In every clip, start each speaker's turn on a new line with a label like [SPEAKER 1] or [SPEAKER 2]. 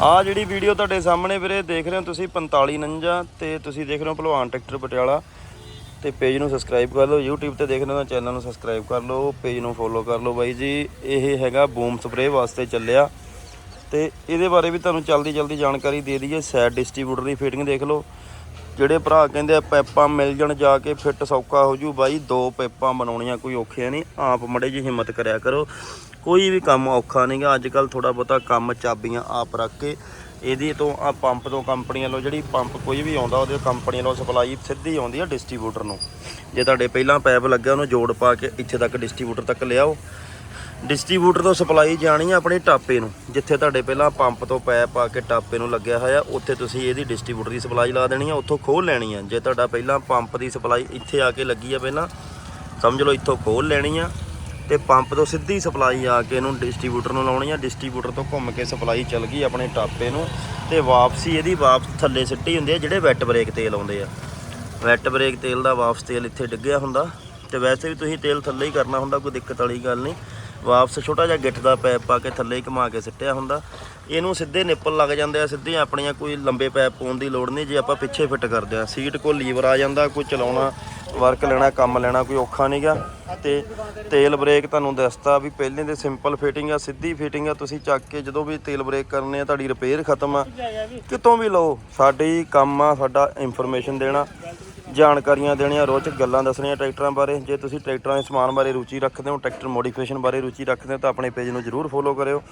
[SPEAKER 1] ਆ। ਜਿਹੜੀ ਵੀਡੀਓ ਤੁਹਾਡੇ ਸਾਹਮਣੇ ਵੀਰੇ ਦੇਖ ਰਹੇ ਹੋ ਤੁਸੀਂ 4549 ਤੇ ਤੁਸੀਂ ਦੇਖ ਰਹੇ ਹੋ ਭਲਵਾਨ ਟਰੈਕਟਰ ਪਟਿਆਲਾ। ਤੇ ਪੇਜ ਨੂੰ ਸਬਸਕ੍ਰਾਈਬ ਕਰ ਲਓ, YouTube ਤੇ ਦੇਖ ਰਹੇ ਹੋ ਤਾਂ ਚੈਨਲ ਨੂੰ ਸਬਸਕ੍ਰਾਈਬ ਕਰ ਲਓ ਪੇਜ ਨੂੰ ਫੋਲੋ ਕਰ ਲਓ ਬਾਈ ਜੀ। ਇਹ ਹੈਗਾ ਬੂਮ ਸਪਰੇ ਵਾਸਤੇ ਚੱਲਿਆ। ਤੇ ਇਹਦੇ ਬਾਰੇ ਵੀ ਤੁਹਾਨੂੰ ਜਲਦੀ ਜਲਦੀ ਜਾਣਕਾਰੀ ਦੇ ਦਈਏ ਸੈਡ ਡਿਸਟ੍ਰੀਬਿਊਟਰ ਦੀ ਫਿਟਿੰਗ ਦੇਖ ਲਓ। ਜਿਹੜੇ ਭਰਾ ਕਹਿੰਦੇ ਆ, ਪੈਪਾਂ ਮਿਲ ਜਾਣ ਜਾ ਕੇ ਫਿੱਟ ਸੌਖਾ ਹੋ ਜੂ ਬਾਈ, ਦੋ ਪੈਪਾਂ ਬਣਾਉਣੀਆਂ ਕੋਈ ਔਖੀਆਂ ਨਹੀਂ, ਆਪ ਮੜੇ ਜੀ ਹਿੰਮਤ ਕਰਿਆ ਕਰੋ। ਕੋਈ ਵੀ ਕੰਮ ਔਖਾ ਨਹੀਂਗਾ ਅੱਜ ਕੱਲ ਥੋੜਾ ਬਹੁਤਾ ਕੰਮ ਚਾਬੀਆਂ ਆਪ ਰੱਖ ਕੇ ਇਹਦੀ ਤੋਂ ਆ ਪੰਪ ਤੋਂ ਕੰਪਨੀ ਵੱਲੋਂ ਜਿਹੜੀ ਪੰਪ ਕੋਈ ਵੀ ਆਉਂਦਾ, ਉਹਦੇ ਕੰਪਨੀ ਵੱਲੋਂ ਸਪਲਾਈ ਸਿੱਧੀ ਆਉਂਦੀ ਆ ਡਿਸਟ੍ਰੀਬਿਊਟਰ ਨੂੰ। ਜੇ ਤੁਹਾਡੇ ਪਹਿਲਾਂ ਪੈਪ ਲੱਗਿਆ, ਉਹਨੂੰ ਜੋੜ ਪਾ ਕੇ ਇੱਥੇ ਤੱਕ ਡਿਸਟ੍ਰੀਬਿਊਟਰ ਤੱਕ ਲਿਆਓ। ਡਿਸਟ੍ਰੀਬਿਊਟਰ ਤੋਂ ਸਪਲਾਈ ਜਾਣੀ ਆ ਆਪਣੇ ਟਾਪੇ ਨੂੰ। ਜਿੱਥੇ ਤੁਹਾਡੇ ਪਹਿਲਾਂ ਪੰਪ ਤੋਂ ਪੈਪ ਆ ਕੇ ਟਾਪੇ ਨੂੰ ਲੱਗਿਆ ਹੋਇਆ, ਉੱਥੇ ਤੁਸੀਂ ਇਹਦੀ ਡਿਸਟ੍ਰੀਬਿਊਟਰ ਦੀ ਸਪਲਾਈ ਲਾ ਦੇਣੀ ਆ, ਉੱਥੋਂ ਖੋਲ ਲੈਣੀ ਆ। ਜੇ ਤੁਹਾਡਾ ਪਹਿਲਾਂ ਪੰਪ ਦੀ ਸਪਲਾਈ ਇੱਥੇ ਆ ਕੇ ਲੱਗੀ ਆ ਪਹਿਲਾਂ, ਸਮਝ ਲਓ ਇੱਥੋਂ ਖੋਲ ਲੈਣੀ ਆ। ਤੇ ਪੰਪ ਤੋਂ ਸਿੱਧੀ ਸਪਲਾਈ ਆ ਕੇ ਇਹਨੂੰ ਡਿਸਟ੍ਰੀਬਿਊਟਰ ਨੂੰ ਲਾਉਣੀ ਆ। ਡਿਸਟ੍ਰੀਬਿਊਟਰ ਤੋਂ ਘੁੰਮ ਕੇ ਸਪਲਾਈ ਚੱਲ ਗਈ ਆਪਣੇ ਟਾਪੇ ਨੂੰ ਤੇ ਵਾਪਸੀ ਇਹਦੀ ਵਾਪਸ ਥੱਲੇ ਸਿੱਟੀ ਹੁੰਦੀ ਆ, ਜਿਹੜੇ ਵੈਟ ਬ੍ਰੇਕ ਤੇਲ ਆਉਂਦੇ ਆ। ਵੈਟ ਬ੍ਰੇਕ ਤੇਲ ਦਾ ਵਾਪਸ ਤੇਲ ਇੱਥੇ ਡਿੱਗਿਆ ਹੁੰਦਾ ਤੇ ਵੈਸੇ ਵੀ ਤੁਸੀਂ ਤੇਲ ਥੱਲੇ ਹੀ ਕਰਨਾ ਹੁੰਦਾ, ਕੋਈ ਦਿੱਕਤ ਵਾਲੀ ਗੱਲ ਨਹੀਂ। ਵਾਪਸ ਛੋਟਾ ਜਿਹਾ ਗਿੱਠ ਦਾ ਪੈਪ ਪਾ ਕੇ ਥੱਲੇ ਹੀ ਘੁਮਾ ਕੇ ਸਿੱਟਿਆ ਹੁੰਦਾ। ਇਹਨੂੰ ਸਿੱਧੇ ਨਿੱਪਲ ਲੱਗ ਜਾਂਦੇ ਆ ਸਿੱਧੇ ਆਪਣੀਆਂ ਕੋਈ ਲੰਬੇ ਪੈਪ ਪਾਉਣ ਦੀ ਲੋੜ ਨਹੀਂ, ਜੇ ਆਪਾਂ ਪਿੱਛੇ ਫਿੱਟ ਕਰਦੇ ਆ। ਸੀਟ ਕੋਲ ਲੀਵਰ ਆ ਜਾਂਦਾ, ਕੋਈ ਚਲਾਉਣਾ ਵਰਕ ਲੈਣਾ, ਕੰਮ ਲੈਣਾ ਕੋਈ ਔਖਾ ਨਹੀਂ ਗਾ। ਤੇ ਤੇਲ ਬ੍ਰੇਕ ਤੁਹਾਨੂੰ ਦੱਸਤਾ ਵੀ ਪਹਿਲੇ ਦੇ ਸਿੰਪਲ ਫਿਟਿੰਗ ਆ, ਸਿੱਧੀ ਫਿਟਿੰਗ ਆ, ਤੁਸੀਂ ਚੱਕ ਕੇ ਜਦੋਂ ਵੀ ਤੇਲ ਬ੍ਰੇਕ ਕਰਨੇ ਆ, ਤੁਹਾਡੀ ਰਿਪੇਅਰ ਖਤਮ ਆ। ਕਿਤੋਂ ਵੀ ਲਓ, ਸਾਡੀ ਕੰਮ ਆ, ਸਾਡਾ ਇਨਫੋਰਮੇਸ਼ਨ ਦੇਣਾ, ਜਾਣਕਾਰੀਆਂ ਦੇਣੀਆਂ ਰੋਚਕ ਗੱਲਾਂ ਦੱਸਣੀਆਂ ਟਰੈਕਟਰਾਂ ਬਾਰੇ। ਜੇ ਤੁਸੀਂ ਟਰੈਕਟਰਾਂ ਦੇ ਸਮਾਨ ਬਾਰੇ ਰੁਚੀ ਰੱਖਦੇ ਹੋ, ਟਰੈਕਟਰ ਮੋਡੀਫਿਕੇਸ਼ਨ ਬਾਰੇ ਰੁਚੀ ਰੱਖਦੇ ਹੋ, ਤਾਂ ਆਪਣੇ ਪੇਜ ਨੂੰ ਜਰੂਰ ਫੋਲੋ ਕਰਿਓ।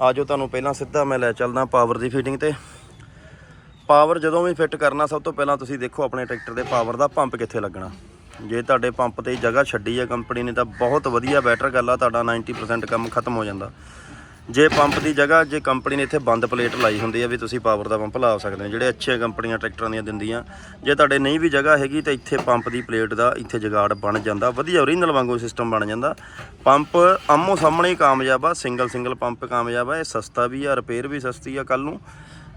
[SPEAKER 1] ਆਜੋ ਤੁਹਾਨੂੰ ਪਹਿਲਾਂ ਸਿੱਧਾ, ਮੈਂ ਲੈ ਚੱਲਦਾ ਪਾਵਰ ਦੀ ਫਿਟਿੰਗ ਤੇ। ਪਾਵਰ ਜਦੋਂ ਵੀ ਫਿੱਟ ਕਰਨਾ, ਸਭ ਤੋਂ ਪਹਿਲਾਂ ਤੁਸੀਂ ਦੇਖੋ ਆਪਣੇ ਟਰੈਕਟਰ ਦੇ ਪਾਵਰ ਦਾ ਪੰਪ ਕਿੱਥੇ ਲੱਗਣਾ। ਜੇ ਤੁਹਾਡੇ ਪੰਪ ਤੇ ਜਗ੍ਹਾ ਛੱਡੀ ਹੈ ਕੰਪਨੀ ਨੇ ਤਾਂ ਬਹੁਤ ਵਧੀਆ ਬੈਟਰ ਗੱਲ ਆ, ਤੁਹਾਡਾ 90% ਕੰਮ ਖਤਮ ਹੋ ਜਾਂਦਾ। ਜੇ ਪੰਪ ਦੀ ਜਗ੍ਹਾ, ਜੇ ਕੰਪਨੀ ਨੇ ਇੱਥੇ ਬੰਦ ਪਲੇਟ ਲਾਈ ਹੁੰਦੀ ਹੈ ਵੀ ਤੁਸੀਂ ਪਾਵਰ ਦਾ ਪੰਪ ਲਾ ਸਕਦੇ ਹੋ, ਜਿਹੜੇ ਅੱਛੇ ਕੰਪਨੀਆਂ ਟਰੈਕਟਰਾਂ ਦੀਆਂ ਦਿੰਦੀਆਂ। ਜੇ ਤੁਹਾਡੇ ਨਹੀਂ ਵੀ ਜਗ੍ਹਾ ਹੈਗੀ ਤਾਂ ਇੱਥੇ ਪੰਪ ਦੀ ਪਲੇਟ ਦਾ ਇੱਥੇ ਜਗਾੜ ਬਣ ਜਾਂਦਾ, ਵਧੀਆ ਓਰੀਜਨਲ ਵਾਂਗੂ ਸਿਸਟਮ ਬਣ ਜਾਂਦਾ। ਪੰਪ ਆਮੋ ਸਾਹਮਣੇ ਹੀ ਕਾਮਯਾਬ ਆ ਸਿੰਗਲ ਸਿੰਗਲ ਪੰਪ ਕਾਮਯਾਬ ਆ, ਇਹ ਸਸਤਾ ਵੀ ਆ ਰਿਪੇਅਰ ਵੀ ਸਸਤੀ ਆ ਕੱਲ ਨੂੰ।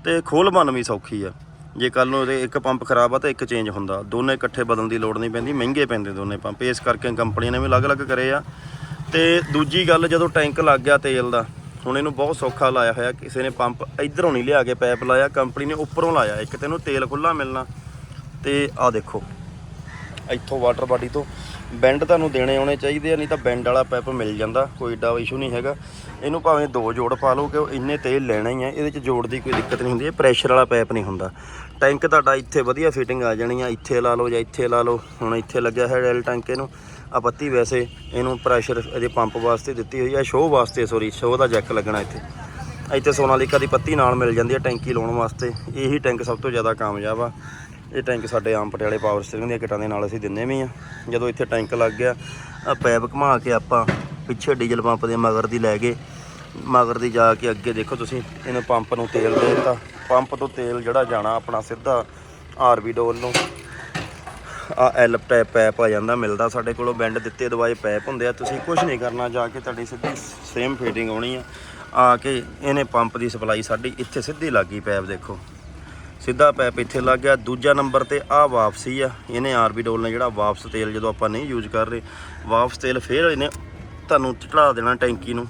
[SPEAKER 1] ਤੇ ਖੋਲ ਬਣ ਵੀ ਸੌਖੀ ਆ। ਜੇ ਕੱਲ ਨੂੰ ਇਹਦੇ ਇੱਕ ਪੰਪ ਖਰਾਬ ਆ ਤਾਂ ਇੱਕ ਚੇਂਜ ਹੁੰਦਾ। ਦੋਨੇ ਇਕੱਠੇ ਬਦਲਣ ਦੀ ਲੋੜ ਨਹੀਂ ਪੈਂਦੀ, ਮਹਿੰਗੇ ਪੈਂਦੇ ਦੋਨੇ ਪੰਪ। ਇਸ ਕਰਕੇ ਕੰਪਨੀਆਂ ਨੇ ਵੀ ਅਲੱਗ-ਅਲੱਗ ਕਰੇ ਆ। ਤੇ ਦੂਜੀ ਗੱਲ, ਜਦੋਂ ਟੈਂਕ ਲੱਗ ਗਿਆ ਤੇਲ ਦਾ, ਹੁਣ ਇਹਨੂੰ ਬਹੁਤ ਸੌਖਾ ਲਾਇਆ ਹੋਇਆ। ਕਿਸੇ ਨੇ ਪੰਪ ਇਧਰੋਂ ਨਹੀਂ ਲਿਆ ਕੇ ਪਾਈਪ ਲਾਇਆ, ਕੰਪਨੀ ਨੇ ਉੱਪਰੋਂ ਲਾਇਆ। ਇੱਕ ਤੈਨੂੰ ਤੇਲ ਖੁੱਲਾ ਮਿਲਣਾ ਤੇ ਆਹ ਦੇਖੋ, ਇੱਥੋਂ ਵਾਟਰ ਬਾਡੀ ਤੋਂ ਬੈਂਡ ਤੁਹਾਨੂੰ ਦੇਣੇ ਆਉਣੇ ਚਾਹੀਦੇ ਆ, ਨਹੀਂ ਤਾਂ ਬੈਂਡ ਵਾਲਾ ਪੈਪ ਮਿਲ ਜਾਂਦਾ, ਕੋਈ ਏਡਾ ਇਸ਼ੂ ਨਹੀਂ ਹੈਗਾ। ਇਹਨੂੰ ਭਾਵੇਂ ਦੋ ਜੋੜ ਪਾ ਲਓ ਕਿ ਉਹ ਇੰਨੇ ਤੇਲ ਲੈਣਾ ਹੀ ਆ, ਇਹਦੇ ਚ ਜੋੜ ਦੀ ਕੋਈ ਦਿੱਕਤ ਨਹੀਂ ਹੁੰਦੀ, ਇਹ ਪ੍ਰੈਸ਼ਰ ਵਾਲਾ ਪੈਪ ਨਹੀਂ ਹੁੰਦਾ। ਟੈਂਕ ਤੁਹਾਡਾ ਇੱਥੇ ਵਧੀਆ ਫਿਟਿੰਗ ਆ ਜਾਣੀ ਆ, ਇੱਥੇ ਲਾ ਲਓ ਜਾਂ ਇੱਥੇ ਲਾ ਲਓ, ਹੁਣ ਇੱਥੇ ਲੱਗਿਆ ਹੈ ਡੈਲ ਟੈਂਕ ਇਹਨੂੰ। ਆ ਪੱਤੀ ਵੈਸੇ ਇਹਨੂੰ ਪ੍ਰੈਸ਼ਰ ਇਹਦੇ ਪੰਪ ਵਾਸਤੇ ਦਿੱਤੀ ਹੋਈ ਆ ਸ਼ੋਅ ਵਾਸਤੇ ਸੋਰੀ ਸ਼ੋਅ ਦਾ ਜੈਕ ਲੱਗਣਾ ਇੱਥੇ। ਇੱਥੇ ਸੋਨਾਲੀਕਾ ਦੀ ਪੱਤੀ ਨਾਲ ਮਿਲ ਜਾਂਦੀ ਹੈ ਟੈਂਕੀ ਲਾਉਣ ਵਾਸਤੇ, ਇਹੀ ਟੈਂਕ ਸਭ ਤੋਂ ਜ਼ਿਆਦਾ ਕਾਮਯਾਬ ਆ। ਇਹ ਟੈਂਕ ਸਾਡੇ ਆਮ ਪਟਿਆਲੇ ਪਾਵਰ ਸਟੇਸ਼ਨ ਦੀਆਂ ਕਿਟਾਂ ਦੇ ਨਾਲ ਅਸੀਂ ਦਿੰਦੇ ਵੀ ਆ ਜਦੋਂ ਇੱਥੇ ਟੈਂਕ ਲੱਗ ਗਿਆ ਆ ਪੈਪ ਘੁਮਾ ਕੇ ਆਪਾਂ ਪਿੱਛੇ ਡੀਜ਼ਲ ਪੰਪ ਦੇ ਮਗਰ ਦੀ ਲੈ ਗਏ। ਮਗਰ ਦੀ ਜਾ ਕੇ ਅੱਗੇ ਦੇਖੋ ਤੁਸੀਂ, ਇਹਨੂੰ ਪੰਪ ਨੂੰ ਤੇਲ ਦੇ ਦਿੱਤਾ। ਪੰਪ ਤੋਂ ਤੇਲ ਜਿਹੜਾ ਜਾਣਾ ਆਪਣਾ ਸਿੱਧਾ ਆਰਬੀ ਡੋਲ ਨੂੰ। ਆ ਐਲ ਟਾਈਪ ਪੈਪ ਆ ਜਾਂਦਾ, ਮਿਲਦਾ ਸਾਡੇ ਕੋਲੋਂ। ਬੈਂਡ ਦਿੱਤੇ ਦਵਾਈ ਪੈਪ ਹੁੰਦੇ ਆ। ਤੁਸੀਂ ਕੁਝ ਨਹੀਂ ਕਰਨਾ, ਜਾ ਕੇ ਤੁਹਾਡੀ ਸਿੱਧੀ ਸੇਮ ਫਿਟਿੰਗ ਆਉਣੀ ਆ। ਆ ਕੇ ਇਹਨੇ ਪੰਪ ਦੀ ਸਪਲਾਈ ਸਾਡੀ, ਇੱਥੇ ਸਿੱਧੀ ਲੱਗੀ ਪੈਪ ਦੇਖੋ। ਸਿੱਧਾ ਪੈਪ ਇੱਥੇ ਲੱਗ ਗਿਆ, ਦੂਜਾ ਨੰਬਰ ਤੇ ਆ ਵਾਪਸੀ ਆ। ਇਹਨੇ ਆਰਬੀ ਡੋਲ ਨੇ ਜਿਹੜਾ ਵਾਪਸ ਤੇਲ ਜਦੋਂ ਆਪਾਂ ਨਹੀਂ ਯੂਜ਼ ਕਰ ਰਹੇ, ਵਾਪਸ ਤੇਲ ਫੇਰ ਇਹਨੇ ਤੁਹਾਨੂੰ ਚੜਾ ਦੇਣਾ ਟੈਂਕੀ ਨੂੰ।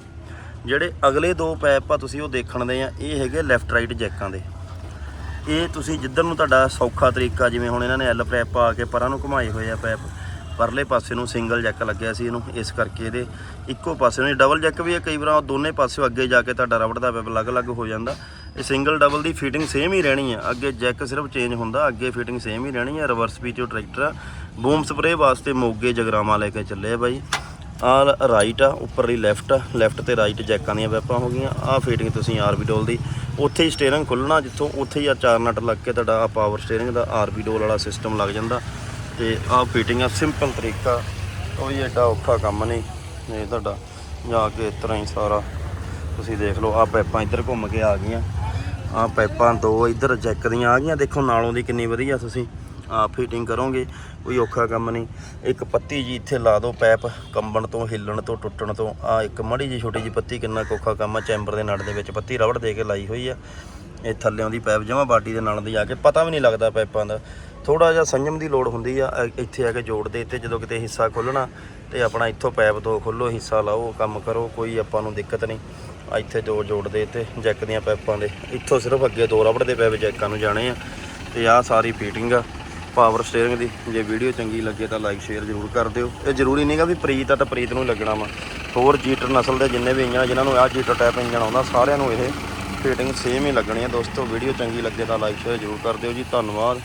[SPEAKER 1] ਜਿਹੜੇ ਅਗਲੇ ਦੋ ਪੈਪ ਆ ਤੁਸੀਂ ਉਹ ਦੇਖਣ ਦੇ ਆ, ਇਹ ਹੈਗੇ ਲੈਫਟ ਰਾਈਟ ਜੈਕਾਂ ਦੇ। ਇਹ ਤੁਸੀਂ ਜਿੱਧਰ ਨੂੰ ਤੁਹਾਡਾ ਸੌਖਾ ਤਰੀਕਾ, ਜਿਵੇਂ ਹੁਣ ਇਹਨਾਂ ਨੇ ਐਲ ਪੈਪ ਆ ਕੇ ਪਰਾਂ ਨੂੰ ਘੁਮਾਏ ਹੋਏ ਆ ਪੈਪ, ਪਰਲੇ ਪਾਸੇ ਨੂੰ ਸਿੰਗਲ ਜੈਕ ਲੱਗਿਆ ਸੀ ਇਹਨੂੰ, ਇਸ ਕਰਕੇ ਇਹਦੇ ਇੱਕੋ ਪਾਸੇ ਨੂੰ ਡਬਲ ਜੈਕ ਵੀ ਹੈ ਕਈ ਵਾਰ ਉਹ ਦੋਨੇ ਪਾਸੇ ਅੱਗੇ ਜਾ ਕੇ ਤੁਹਾਡਾ ਰਬੜ ਦਾ ਪੈਪ ਅਲੱਗ-ਅਲੱਗ ਹੋ ਜਾਂਦਾ। ਇਹ ਸਿੰਗਲ ਡਬਲ ਦੀ ਫਿਟਿੰਗ ਸੇਮ ਹੀ ਰਹਿਣੀ ਆ। ਅੱਗੇ ਜੈਕ ਸਿਰਫ ਚੇਂਜ ਹੁੰਦਾ, ਅੱਗੇ ਫਿਟਿੰਗ ਸੇਮ ਹੀ ਰਹਿਣੀ ਆ। ਰਿਵਰਸ ਪੀਚੋ ਟਰੈਕਟਰ ਆ। ਬੂਮ ਸਪਰੇ ਵਾਸਤੇ ਮੋਗੇ ਜਗਰਾਮਾ ਲੈ ਕੇ ਚੱਲੇ ਆ ਬਾਈ। ਆ ਰਾਈਟ ਆ, ਉੱਪਰਲੀ ਲੈਫਟ ਆ। ਲੈਫਟ ਤੇ ਰਾਈਟ ਜੈਕਾਂ ਦੀਆਂ ਵੈਪਾਂ ਹੋ ਗਈਆਂ। ਆ ਫੀਟਿੰਗ ਤੁਸੀਂ ਆਰਬੀ ਡੋਲ ਦੀ। ਉੱਥੇ ਹੀ ਸਟੀਅਰਿੰਗ ਖੁੱਲਣਾ ਜਿੱਥੋਂ, ਉੱਥੇ ਹੀ ਆ ਚਾਰ ਨਟ ਲੱਗ ਕੇ ਤੁਹਾਡਾ ਆ ਪਾਵਰ ਸਟੀਅਰਿੰਗ ਦਾ ਆਰਬੀ ਡੋਲ ਵਾਲਾ ਸਿਸਟਮ ਲੱਗ ਜਾਂਦਾ। ਤੇ ਆ ਫੀਟਿੰਗ ਆ ਸਿੰਪਲ ਤਰੀਕਾ। ਕੋਈ ਐਡਾ ਔਖਾ ਕੰਮ ਨਹੀਂ। ਇਹ ਤੁਹਾਡਾ ਜਾ ਕੇ ਇਸ ਤਰ੍ਹਾਂ ਹੀ ਸਾਰਾ ਤੁਸੀਂ ਦੇਖ ਲਓ। ਆ ਪੈਪਾਂ ਇੱਧਰ ਘੁੰਮ ਕੇ ਆ ਗਈਆਂ। ਆ ਪਾਈਪਾਂ ਦੋ ਇੱਧਰ ਜੈਕ ਦੀਆਂ ਆ ਗਈਆਂ। ਦੇਖੋ ਨਾਲੋਂ ਦੀ ਕਿੰਨੀ ਵਧੀਆ ਤੁਸੀਂ ਆ ਫਿਟਿੰਗ ਕਰੋਗੇ, ਕੋਈ ਔਖਾ ਕੰਮ ਨਹੀਂ। ਇੱਕ ਪੱਤੀ ਜੀ ਇੱਥੇ ਲਾ ਦਿਓ ਪੈਪ ਕੰਬਣ ਤੋਂ, ਹਿੱਲਣ ਤੋਂ, ਟੁੱਟਣ ਤੋਂ। ਆ ਇੱਕ ਮੜੀ ਜੀ ਛੋਟੀ ਜੀ ਪੱਤੀ, ਕਿੰਨਾ ਕੁ ਔਖਾ ਕੰਮ ਆ ਚੈਂਬਰ ਦੇ ਨੜ ਦੇ ਵਿੱਚ ਪੱਤੀ ਰਬੜ ਦੇ ਕੇ ਲਾਈ ਹੋਈ ਆ। ਇਹ ਥੱਲਿਓਂ ਦੀ ਪੈਪ ਜਮਾ ਬਾਡੀ ਦੇ ਨਾਲ ਦੀ ਆ ਕੇ, ਪਤਾ ਵੀ ਨਹੀਂ ਲੱਗਦਾ ਪੈਪਾਂ ਦਾ। ਥੋੜਾ ਜਿਹਾ ਸੰਜਮ ਦੀ ਲੋੜ ਹੁੰਦੀ ਆ ਇੱਥੇ ਆ ਕੇ ਜੋੜਦੇ, ਇੱਥੇ ਜਦੋਂ ਕਿਤੇ ਹਿੱਸਾ ਖੋਲਣਾ ਤੇ ਆਪਣਾ ਇੱਥੋਂ ਪੈਪ ਤੋਂ ਖੋਲੋ ਹਿੱਸਾ ਲਾਓ, ਕੰਮ ਕਰੋ, ਕੋਈ ਆਪਾਂ ਨੂੰ ਦਿੱਕਤ ਨਹੀਂ। ਇੱਥੇ ਦੋ ਜੋੜਦੇ ਤੇ ਜੈਕ ਦੀਆਂ ਪਾਈਪਾਂ ਦੇ। ਇੱਥੋਂ ਸਿਰਫ ਅੱਗੇ ਦੋ ਰਬੜ ਦੇ ਪੈਪ ਜੈਕਾਂ ਨੂੰ ਜਾਣੇ ਆ ਤੇ ਆਹ ਸਾਰੀ ਫੀਟਿੰਗ ਆ ਪਾਵਰ ਸਟੀਅਰਿੰਗ ਦੀ। ਜੇ ਵੀਡੀਓ ਚੰਗੀ ਲੱਗੇ ਤਾਂ ਲਾਈਕ ਸ਼ੇਅਰ ਜ਼ਰੂਰ ਕਰ ਦਿਓ। ਇਹ ਜ਼ਰੂਰੀ ਨਹੀਂਗਾ ਵੀ ਪ੍ਰੀਤ ਆ ਤਾਂ ਪ੍ਰੀਤ ਨੂੰ ਹੀ ਲੱਗਣਾ ਵਾ। ਹੋਰ ਜੀਟਰ ਨਸਲ ਦੇ ਜਿੰਨੇ ਵੀ ਇੰਜਣ ਜਿਨ੍ਹਾਂ ਨੂੰ ਆਹ ਜੀਟਰ ਟਾਈਪ ਇੰਜਣ ਆਉਂਦਾ, ਸਾਰਿਆਂ ਨੂੰ ਇਹ ਫਿਟਿੰਗ ਸੇਮ ਹੀ ਲੱਗਣੀ ਆ। ਦੋਸਤੋ, ਵੀਡੀਓ ਚੰਗੀ ਲੱਗੇ ਤਾਂ ਲਾਈਕ ਸ਼ੇਅਰ ਜ਼ਰੂਰ ਕਰ ਦਿਓ ਜੀ। ਧੰਨਵਾਦ।